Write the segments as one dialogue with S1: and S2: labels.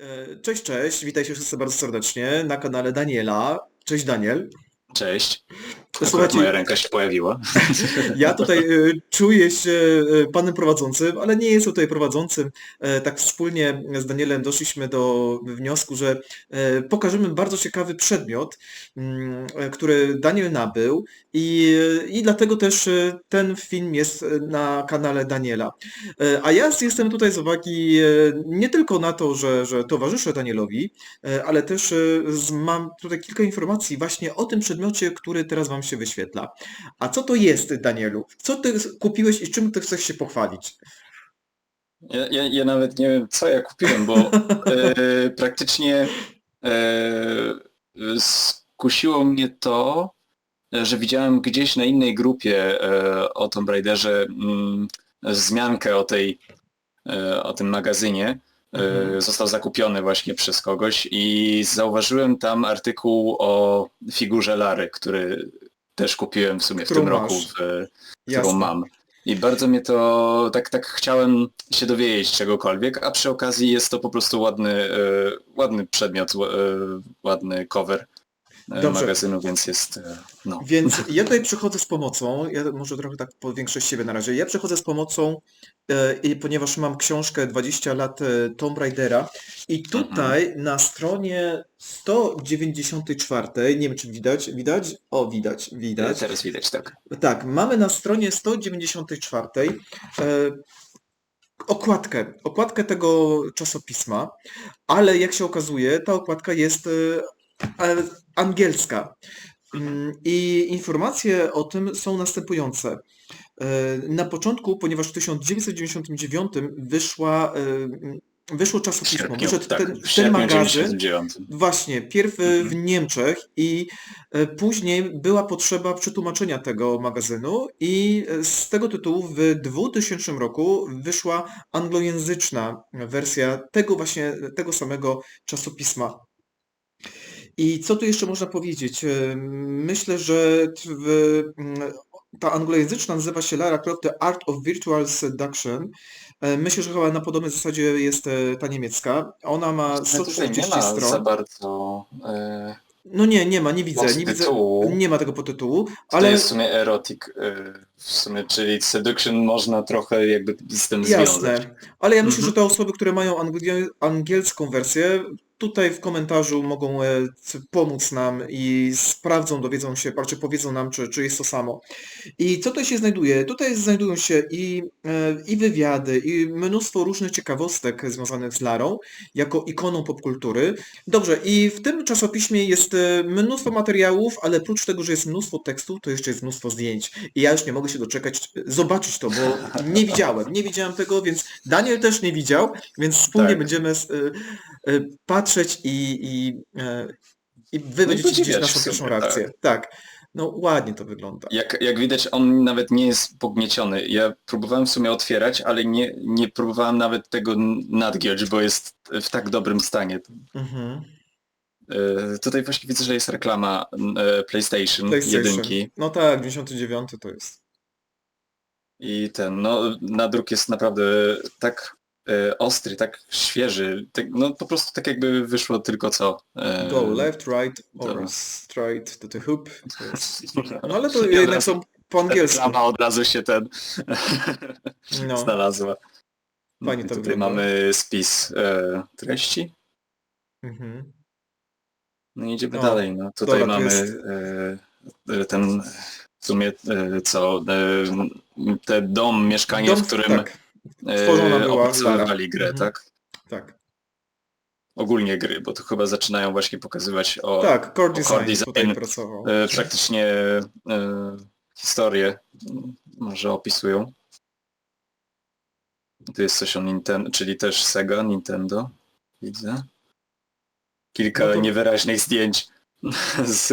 S1: E, Cześć, cześć, witajcie wszyscy bardzo serdecznie na kanale Daniela. Cześć Daniel.
S2: Cześć.
S1: Słuchajcie,
S2: moja ręka się pojawiła.
S1: ja tutaj e, czuję się e, panem prowadzącym, ale nie jestem tutaj prowadzącym. E, Tak wspólnie z Danielem doszliśmy do wniosku, że pokażemy bardzo ciekawy przedmiot, mm, który Daniel nabył i, i dlatego też ten film jest na kanale Daniela. A ja jestem tutaj z uwagi nie tylko na to, że, że towarzyszę Danielowi, ale też mam tutaj kilka informacji właśnie o tym przedmiocie, który teraz Wam się wyświetla. A co to jest, Danielu? Co Ty kupiłeś i czym Ty chcesz się pochwalić?
S2: Ja, ja, ja nawet nie wiem, co ja kupiłem, bo e, praktycznie e, skusiło mnie to, że widziałem gdzieś na innej grupie e, o Tomb Raiderze mm, wzmiankę o tej, e, o tym magazynie.
S1: Mhm.
S2: Został zakupiony właśnie przez kogoś i zauważyłem tam artykuł o figurze Lary, który też kupiłem w sumie w
S1: Którą
S2: tym roku, w, którą
S1: Jasne.
S2: mam. I bardzo mnie to, tak, tak chciałem się dowiedzieć czegokolwiek, a przy okazji jest to po prostu ładny, e, ładny przedmiot, e, ładny cover e,
S1: Dobrze.
S2: magazynu, więc jest, e, no.
S1: Więc ja tutaj przychodzę z pomocą, ja może trochę tak powiększę siebie na razie. Ja przychodzę z pomocą, e, ponieważ mam książkę 20 lat e, Tomb Raidera i tutaj na stronie 194, nie wiem czy widać, widać? O, widać, widać.
S2: Teraz widać, tak.
S1: Tak, mamy na stronie 194 e, okładkę, okładkę tego czasopisma, ale jak się okazuje, ta okładka jest e, e, angielska. Mm, I informacje o tym są następujące. E, Na początku, ponieważ w 1999 wyszła, e, wyszło czasopismo, wyszedł
S2: tak,
S1: ten, ten magazyn,
S2: 99.
S1: Właśnie, pierw e, w
S2: Mhm.
S1: Niemczech i e, później była potrzeba przetłumaczenia tego magazynu i z tego tytułu w 2000 roku wyszła anglojęzyczna wersja tego właśnie, tego samego czasopisma. I co tu jeszcze można powiedzieć? E, Myślę, że ta anglojęzyczna nazywa się Lara Croft The Art of Virtual Seduction. E, Myślę, że chyba na podobnej zasadzie jest e, ta niemiecka. Ona ma
S2: No tutaj
S1: 140
S2: nie ma za
S1: stron.
S2: bardzo e,
S1: No nie, nie ma, nie widzę, nie widzę, nie ma tego podtytułu,
S2: To
S1: ale
S2: jest w sumie erotic, w sumie, czyli seduction można trochę jakby z tym związać.
S1: jasne. Ale ja myślę,
S2: Mhm.
S1: że te osoby, które mają angiel- angielską wersję, tutaj w komentarzu mogą e, pomóc nam i sprawdzą, dowiedzą się, czy powiedzą nam, czy, czy jest to samo. I co tutaj się znajduje? Tutaj znajdują się i, e, i wywiady, i mnóstwo różnych ciekawostek związanych z Larą, jako ikoną popkultury. Dobrze, i w tym czasopiśmie jest e, mnóstwo materiałów, ale oprócz tego, że jest mnóstwo tekstu, to jeszcze jest mnóstwo zdjęć. I ja już nie mogę się doczekać, zobaczyć to, bo nie widziałem, nie widziałem tego, więc Daniel też nie widział, więc wspólnie
S2: Tak.
S1: będziemy e, patrzeć i, i, e, i wy
S2: No
S1: będziecie widzieć naszą
S2: w
S1: pierwszą
S2: sumie,
S1: reakcję. Tak. No ładnie to wygląda.
S2: Jak, jak widać, on nawet nie jest pognieciony. Ja próbowałem w sumie otwierać, ale nie, nie próbowałem nawet tego nadgiąć, bo jest w tak dobrym stanie.
S1: Mhm.
S2: E, Tutaj właśnie widzę, że jest reklama e, PlayStation,
S1: PlayStation.
S2: jedynki
S1: No tak, 99 to jest.
S2: i ten, no nadruk jest naprawdę tak ostry, tak świeży, tak, no po prostu tak jakby wyszło tylko co. e,
S1: Go left, right or straight to the hoop. No ale to
S2: I
S1: jednak są po angielsku.
S2: Reklama od razu się ten
S1: No.
S2: znalazła. No
S1: Fajnie to
S2: tutaj
S1: wygląda.
S2: mamy spis e, treści.
S1: Mhm.
S2: No idziemy
S1: O,
S2: dalej. No, tutaj
S1: dobra,
S2: mamy e, e, ten w sumie e, co, e, ten dom, mieszkanie,
S1: Dom-
S2: w którym
S1: Tak, Stworzona
S2: e,
S1: była
S2: opracowywali grę,
S1: Mhm.
S2: tak?
S1: tak.
S2: Ogólnie gry, bo tu chyba zaczynają właśnie pokazywać o
S1: Tak, Core
S2: o
S1: Design,
S2: Core Design,
S1: tutaj pracował.
S2: e, praktycznie e, historię m, może opisują. Tu jest coś o Nintendo, czyli też Sega, Nintendo. Widzę. Kilka
S1: No to-
S2: niewyraźnych zdjęć z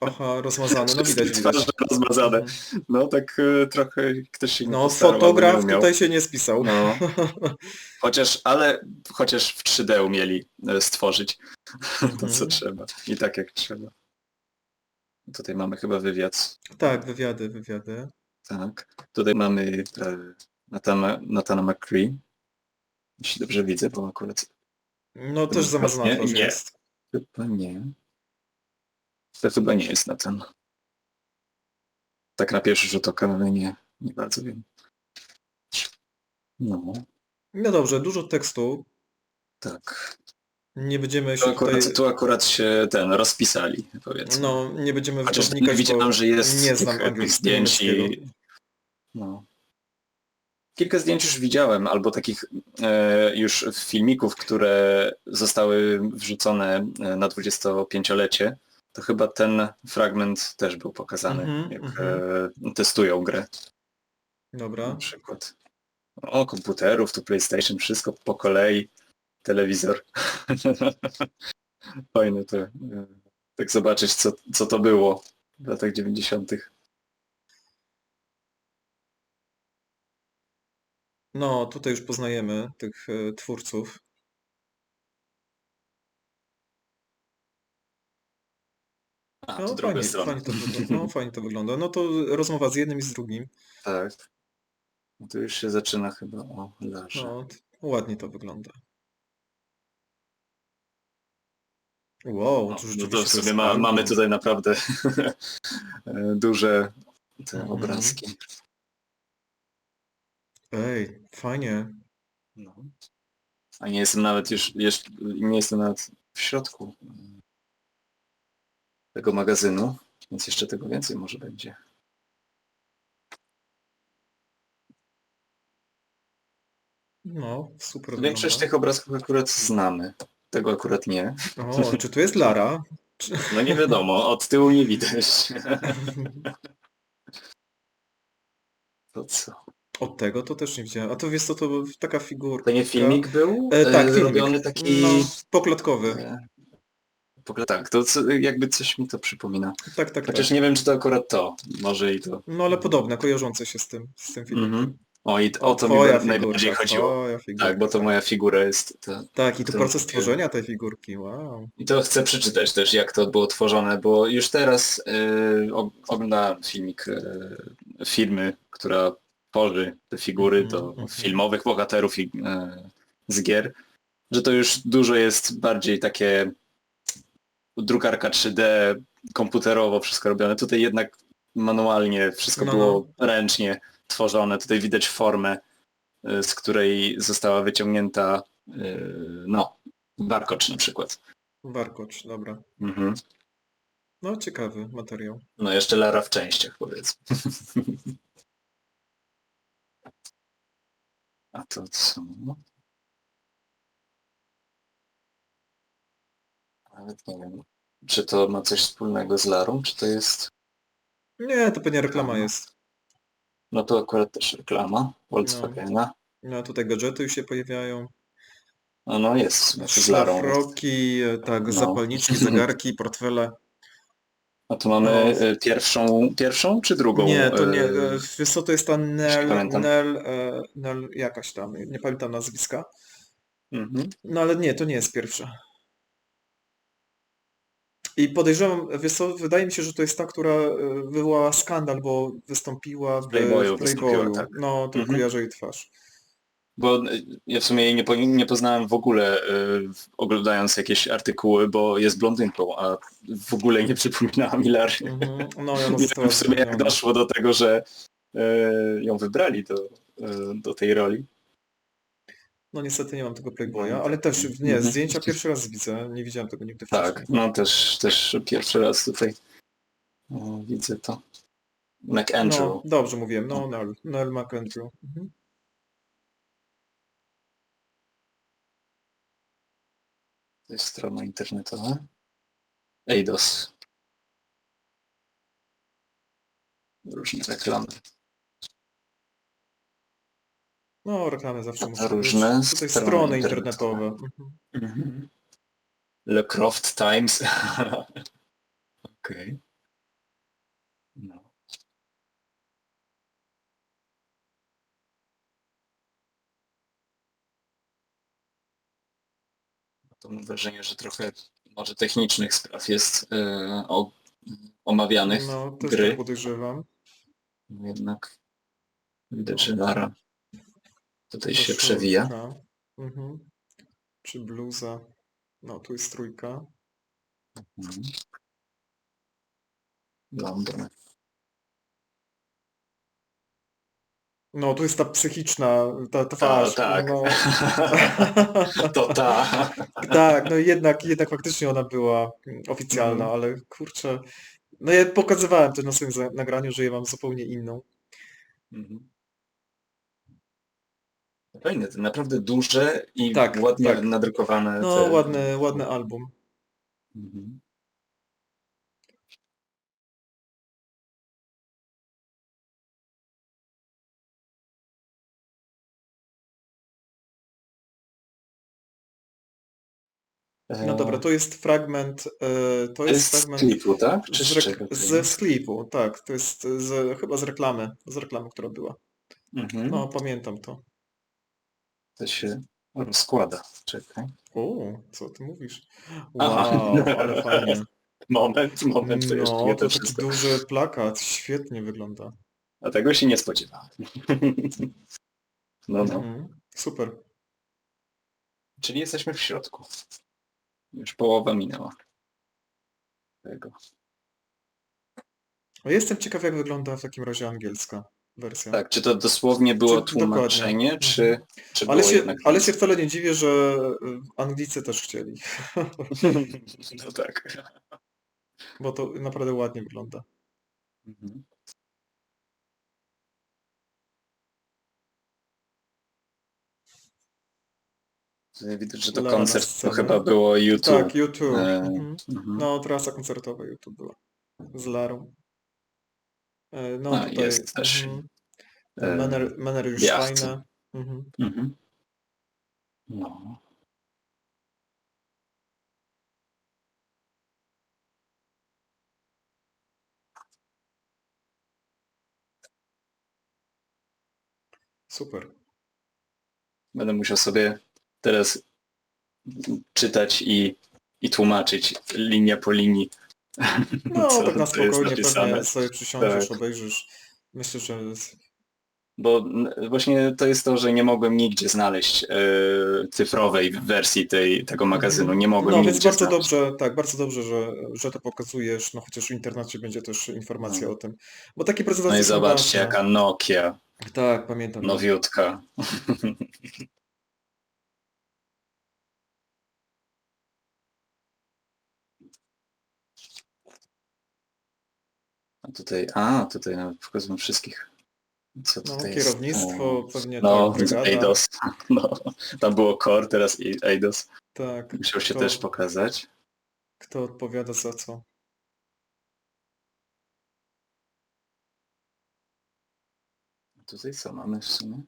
S1: Aha, rozmazane, no widać, widać.
S2: rozmazane.
S1: Mhm.
S2: No tak e, trochę ktoś się
S1: No fotograf tutaj się nie spisał.
S2: No. Chociaż, ale chociaż w 3D umieli e, stworzyć to co
S1: Mhm.
S2: trzeba. I tak jak trzeba. Tutaj mamy chyba wywiad.
S1: Tak, wywiady, wywiady.
S2: Tak. Tutaj mamy e, Natana, Natana McCree. Jeśli dobrze widzę, bo akurat
S1: No też zamazana
S2: Nie, nie.
S1: jest.
S2: Chyba nie. To chyba nie jest na ten. Tak na pierwszy rzut oka, ale nie, nie bardzo wiem. No,
S1: No dobrze, dużo tekstu.
S2: tak.
S1: Nie będziemy się
S2: akurat,
S1: tutaj...
S2: tu akurat się ten rozpisali, powiedzmy.
S1: No, nie będziemy to
S2: Chociaż
S1: wnikać,
S2: widziałem, że jest
S1: nie znam angielskiego.
S2: zdjęć i... No. Kilka zdjęć już widziałem, albo takich e, już filmików, które zostały wrzucone e, na 25-lecie. To chyba ten fragment też był pokazany,
S1: Mhm,
S2: jak
S1: mhm.
S2: e, testują grę na
S1: Dobra.
S2: przykład. O, komputerów, tu PlayStation, wszystko po kolei, telewizor. Fajne to. e, Tak zobaczyć, co, co to było w latach 90.
S1: No, tutaj już poznajemy tych e, twórców.
S2: A, to
S1: No
S2: druga
S1: fajnie,
S2: strona.
S1: fajnie, to wygląda. no fajnie to wygląda. No to rozmowa z jednym i z drugim.
S2: Tak. No to już się zaczyna chyba o Larze.
S1: No, ładnie to wygląda. Wow,
S2: No,
S1: to
S2: no to w sumie ma, mamy tutaj naprawdę duże te
S1: Mhm.
S2: obrazki.
S1: Ej, fajnie.
S2: No. A nie jestem nawet już, jeszcze, nie jestem nawet w środku tego magazynu, więc jeszcze tego więcej może będzie.
S1: No, super
S2: Większość
S1: wygląda.
S2: tych obrazków akurat znamy. Tego akurat nie.
S1: O, czy tu jest Lara?
S2: No nie wiadomo, od tyłu nie widać. To co?
S1: Od tego to też nie widziałem. A to wiesz co, to taka figurka.
S2: To nie filmik był?
S1: E, tak,
S2: E,
S1: filmik.
S2: Robiony taki...
S1: No, poklatkowy.
S2: W ogóle tak, to co, jakby coś mi to przypomina.
S1: Tak, tak, tak.
S2: Chociaż nie wiem, czy to akurat to. Może i to.
S1: No ale podobne, kojarzące się z tym, z tym filmem.
S2: Mhm. O, i o to mi
S1: Twoja
S2: najbardziej
S1: figurka,
S2: chodziło.
S1: Twoja figurka.
S2: Tak, bo to moja figura jest. To,
S1: Tak, i
S2: to
S1: proces tworzenia tej figurki, wow.
S2: I to chcę przeczytać też, jak to było tworzone, bo już teraz y, og- oglądałem filmik y, firmy, która tworzy te figury do
S1: mhm.
S2: filmowych bohaterów i, y, z gier, że to już dużo jest bardziej takie drukarka 3D, komputerowo wszystko robione. Tutaj jednak manualnie wszystko
S1: No,
S2: było ręcznie tworzone. Tutaj widać formę, y, z której została wyciągnięta y, no, warkocz na przykład.
S1: Warkocz, dobra.
S2: Mhm.
S1: No, ciekawy materiał.
S2: No jeszcze Lara w częściach powiedzmy. A to co? Nawet nie wiem. Czy to ma coś wspólnego z Larą, czy to jest...
S1: Nie, to pewnie reklama jest.
S2: No to akurat też reklama Volkswagena.
S1: No, tutaj gadżety już się pojawiają.
S2: No, no jest, z Larą. jest.
S1: Szlafroki, e, tak,
S2: No.
S1: zapalniczki, zegarki, portfele.
S2: A tu mamy
S1: No.
S2: e, pierwszą, pierwszą czy drugą?
S1: Nie, to nie,
S2: e,
S1: e, wiesz co, to jest ta Nel. Nel, Nel jakaś tam, nie pamiętam nazwiska.
S2: Mhm.
S1: No ale nie, to nie jest pierwsza. I podejrzewam, wiesz co, wydaje mi się, że to jest ta, która e, wywołała skandal, bo wystąpiła w
S2: Playboyu
S1: w Playboyu.
S2: tak.
S1: No, to
S2: Mhm.
S1: kojarzę jej twarz.
S2: Bo e, ja w sumie jej nie, po, nie poznałem w ogóle e, oglądając jakieś artykuły, bo jest blondynką, a w ogóle nie przypominała mi Lary.
S1: Mhm. No,
S2: wiem w sumie jak doszło do tego, że ją wybrali do, do tej roli.
S1: No niestety nie mam tego Playboya,
S2: No.
S1: ale też, nie,
S2: Mhm.
S1: zdjęcia pierwszy raz widzę, nie widziałem tego nigdy wcześniej.
S2: Tak, no też, też pierwszy raz tutaj e, widzę to. McAndrew.
S1: No, dobrze mówiłem, no, Nell, Nell McAndrew. Mhm.
S2: To jest strona internetowa. Eidos. Różne reklamy.
S1: No, reklamy zawsze muszą
S2: różne
S1: być. Tutaj
S2: strony
S1: strony
S2: internetowe.
S1: internetowe. Mhm.
S2: Le Croft Times. Okej. No. To mam wrażenie, że trochę może technicznych spraw jest e, o, omawianych.
S1: No, też
S2: gry.
S1: tak podejrzewam.
S2: Jednak widać, że Lara tutaj się
S1: Koszulka.
S2: przewija.
S1: Mhm. czy bluza. No, tu jest trójka.
S2: Mhm.
S1: No, tu jest ta psychiczna, ta twarz.
S2: tak.
S1: No.
S2: To ta.
S1: Tak, no jednak, jednak faktycznie ona była oficjalna,
S2: Mhm.
S1: ale kurczę. No ja pokazywałem też na swoim za- nagraniu, że ja mam zupełnie inną.
S2: Mhm. Fajne, to naprawdę duże i
S1: Tak,
S2: ładnie
S1: tak.
S2: nadrukowane.
S1: No,
S2: te...
S1: ładny, ładny album.
S2: Mhm.
S1: No dobra,
S2: E,
S1: to jest fragment, e, to jest
S2: jest z
S1: fragment
S2: klipu, tak? Czy z
S1: z,
S2: to
S1: ze
S2: jest?
S1: sklepu, tak, to jest z, chyba z reklamy, z reklamy, która była.
S2: Mhm.
S1: No, pamiętam to.
S2: To się rozkłada. Czekaj.
S1: O, co ty mówisz?
S2: Aha.
S1: Wow, ale fajnie.
S2: Moment, moment, to jeszcze
S1: No,
S2: nie
S1: to
S2: to
S1: taki duży plakat, świetnie wygląda.
S2: A tego się nie spodziewałem. No, no.
S1: Mhm, Super.
S2: Czyli jesteśmy w środku. Już połowa minęła. Tego.
S1: Jestem ciekaw, jak wygląda w takim razie angielska wersja.
S2: Tak, czy to dosłownie było
S1: Czy-
S2: tłumaczenie,
S1: dokładnie.
S2: czy, czy
S1: Ale
S2: było
S1: się,
S2: jednak...
S1: ale się wcale nie dziwię, że y, Anglicy też chcieli,
S2: No tak.
S1: bo to naprawdę ładnie wygląda.
S2: Mhm. Widać, że to koncert to chyba było YouTube.
S1: Tak, YouTube.
S2: E,
S1: Mhm.
S2: mhm.
S1: No, trasa koncertowa YouTube była. Z Larą. E, No
S2: A,
S1: tutaj
S2: jest też,
S1: mhm. Manner, Manner już
S2: jacht.
S1: fajne. Mhm.
S2: Mhm. No.
S1: Super.
S2: Będę musiał sobie teraz czytać i, i tłumaczyć linia po linii.
S1: No,
S2: co
S1: tak na spokojnie pewnie sobie przysiądziesz,
S2: Tak.
S1: obejrzysz. Myślę, że
S2: Bo właśnie to jest to, że nie mogłem nigdzie znaleźć e, cyfrowej wersji tej, tego magazynu. Nie mogłem
S1: No, więc bardzo
S2: znaleźć.
S1: dobrze, tak, bardzo dobrze, że, że to pokazujesz, no chociaż w internecie będzie też informacja
S2: No.
S1: o tym. Bo takie prezentacje
S2: No i zobaczcie, jaka Nokia,
S1: Tak, pamiętam.
S2: nowiutka. A tutaj, a tutaj nawet pokazują wszystkich. Co
S1: No,
S2: tutaj
S1: kierownictwo,
S2: jest?
S1: pewnie
S2: No,
S1: tak.
S2: Eidos. No, tam było Core, teraz Eidos.
S1: Tak,
S2: Musiał się
S1: kto,
S2: też pokazać.
S1: kto odpowiada za co.
S2: Tutaj co mamy w sumie?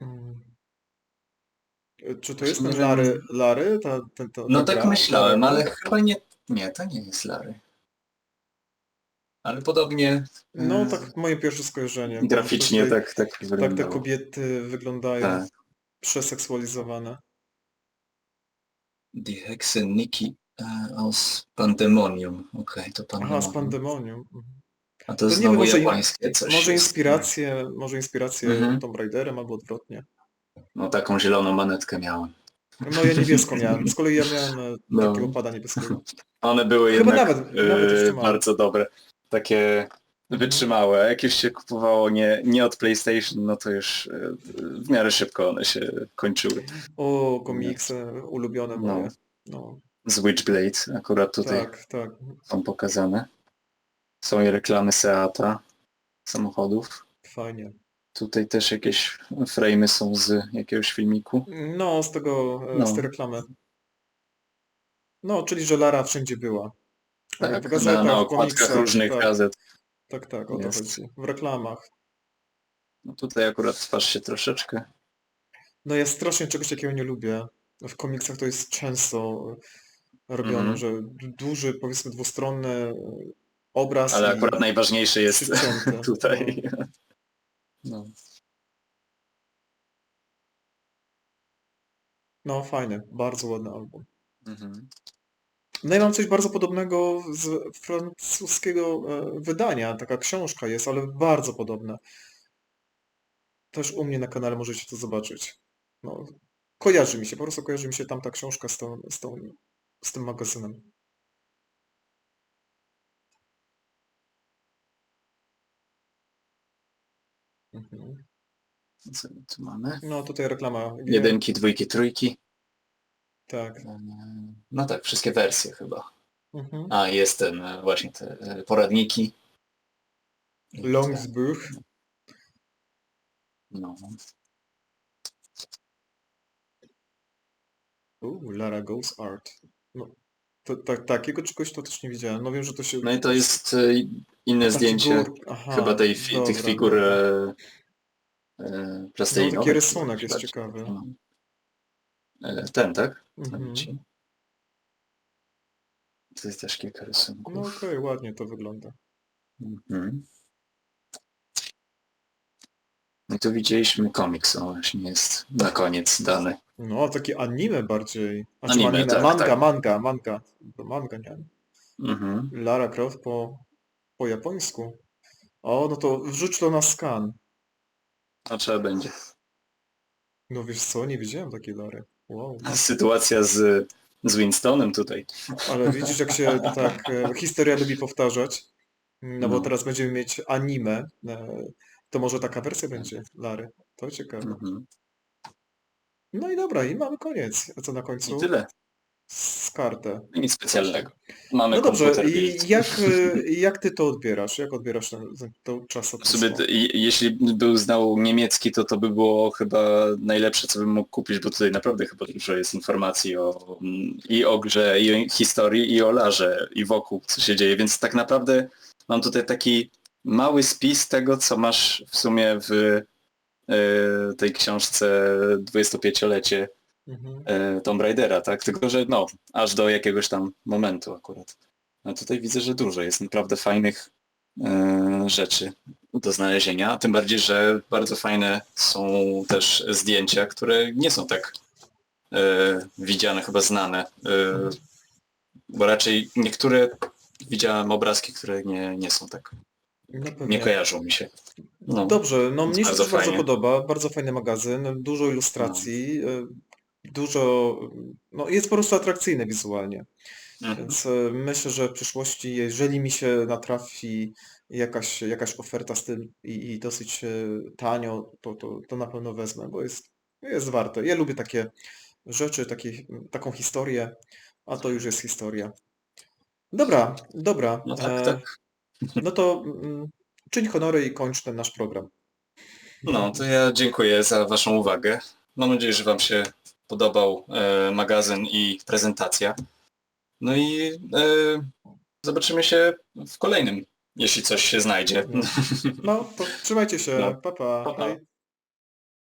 S1: Mm. E, Czy to jest ten. Lary, Lary? Ta, ten, ta,
S2: No
S1: ta
S2: tak
S1: gra?
S2: myślałem,
S1: Lary?
S2: ale chyba nie. Nie, to nie jest Larry. Ale podobnie.
S1: No
S2: e,
S1: tak moje pierwsze skojarzenie.
S2: Graficznie
S1: tutaj
S2: tak, tak
S1: Tak te
S2: wyglądało.
S1: kobiety wyglądają
S2: Tak.
S1: przeseksualizowane.
S2: Die Hexe Niki e, aus Pandemonium. Okej, to
S1: Aha,
S2: Pandemonium.
S1: z Pandemonium.
S2: A to,
S1: To nie
S2: znowu
S1: może,
S2: japońskie coś
S1: może
S2: jest.
S1: inspirację, może inspirację
S2: Mhm.
S1: Tomb Raiderem albo odwrotnie.
S2: No taką zieloną manetkę miałem.
S1: No ja niebieską miałem, z kolei ja miałem e,
S2: No.
S1: takiego pada niebieskiego.
S2: One były
S1: Chyba
S2: jednak
S1: nawet- nawet
S2: e, bardzo dobre. Takie wytrzymałe. A Jak już się kupowało nie, nie od PlayStation, no to już e, w miarę szybko one się kończyły.
S1: O, komiksy ulubione
S2: No.
S1: moje. No,
S2: Z Witchblade akurat tutaj
S1: tak, tak.
S2: są pokazane. Są i reklamy Seata samochodów.
S1: Fajnie.
S2: Tutaj też jakieś frame'y są z jakiegoś filmiku.
S1: No, z tego, e,
S2: No.
S1: z tej reklamy. No, czyli że Lara wszędzie była.
S2: Tak,
S1: w
S2: na,
S1: gazetach,
S2: na
S1: w
S2: okładkach
S1: komiksach,
S2: różnych
S1: tak.
S2: gazet.
S1: Tak, tak, o to
S2: Jest.
S1: chodzi. W reklamach.
S2: No tutaj akurat twarz się troszeczkę.
S1: No ja strasznie czegoś takiego nie lubię. W komiksach to jest często robione,
S2: Mhm.
S1: że du- duży, powiedzmy dwustronny obraz
S2: Ale akurat najważniejsze jest tutaj. No.
S1: No fajny, bardzo ładny album.
S2: Mhm.
S1: No i mam coś bardzo podobnego z francuskiego e, wydania. Taka książka jest, ale bardzo podobne. Też u mnie na kanale możecie to zobaczyć. No, kojarzy mi się, po prostu kojarzy mi się tamta książka z, tą, z, tą, z tym magazynem. Mhm.
S2: Co my tu mamy?
S1: No tutaj reklama.
S2: Jedynki, dwójki, trójki.
S1: Tak.
S2: E, No tak, wszystkie wersje chyba.
S1: Mhm.
S2: A, jest ten e, właśnie te e, poradniki. Te-
S1: Longsbuch.
S2: No.
S1: U, Lara Goes Art. No, to, tak, takiego czegoś to też nie widziałem. No wiem, że to się...
S2: no i to jest inne zdjęcie
S1: figur- Aha,
S2: chyba tej, fi, tych
S1: dobra,
S2: figur
S1: dobra.
S2: e, e,
S1: No
S2: plastelinowych.
S1: taki rysunek jest
S2: Chyba,
S1: ciekawy.
S2: no. E, Ten, tak?
S1: Mhm.
S2: Ci. To jest też kilka rysunków.
S1: No okej, ładnie to wygląda.
S2: Mhm. No i tu widzieliśmy komiks, o właśnie jest na koniec dany.
S1: No, takie anime bardziej. Znaczy
S2: Anime,
S1: anime,
S2: tak,
S1: manga,
S2: tak.
S1: manga, manga. Manga, nie?
S2: Mhm.
S1: Lara Croft po, po japońsku. O, no to wrzuć to na skan.
S2: A trzeba będzie.
S1: No wiesz co, nie widziałem takiej Lary. Wow.
S2: Sytuacja z, z Winstonem tutaj.
S1: Ale widzisz, jak się tak e, historia lubi powtarzać. No bo
S2: No.
S1: teraz będziemy mieć anime. e, To może taka wersja będzie Lary. To ciekawe.
S2: Mhm.
S1: No i dobra, i mamy koniec. A co na końcu?
S2: I tyle.
S1: Z kartę.
S2: Nic specjalnego. Mamy
S1: No dobrze, i jak, e, jak ty to odbierasz? Jak odbierasz to czasopismo?
S2: Sobie, jeśli był znał niemiecki, to to by było chyba najlepsze, co bym mógł kupić, bo tutaj naprawdę chyba dużo jest informacji o, mm, i o grze, i o historii, i o larze, i wokół, co się dzieje, więc tak naprawdę mam tutaj taki mały spis tego, co masz w sumie w e, tej książce 25-lecie
S1: Mhm.
S2: e, Tomb Raidera, tak? Tylko, że no, aż do jakiegoś tam momentu akurat. A tutaj widzę, że dużo jest naprawdę fajnych e, rzeczy do znalezienia, tym bardziej, że bardzo fajne są też zdjęcia, które nie są tak e, widziane, chyba znane, e, bo raczej niektóre widziałem obrazki, które nie, nie są tak,
S1: No
S2: nie kojarzą mi się. No.
S1: Dobrze, no mnie się
S2: Bardzo
S1: bardzo podoba, bardzo fajny magazyn, dużo ilustracji, e, dużo, no jest po prostu atrakcyjny wizualnie,
S2: Mhm.
S1: więc e, myślę, że w przyszłości, jeżeli mi się natrafi jakaś, jakaś oferta z tym i, i dosyć e, tanio, to, to, to na pewno wezmę, bo jest, jest warte. Ja lubię takie rzeczy, takie, taką historię, a to już jest historia. Dobra, dobra.
S2: No tak,
S1: e,
S2: tak.
S1: No to mm, czyń honory i kończ ten nasz program.
S2: No, to ja dziękuję za Waszą uwagę. Mam nadzieję, że Wam się podobał e, magazyn i prezentacja. No i e, zobaczymy się w kolejnym, jeśli coś się znajdzie.
S1: No, to trzymajcie się.
S2: No.
S1: Pa, pa.
S2: Pa, pa.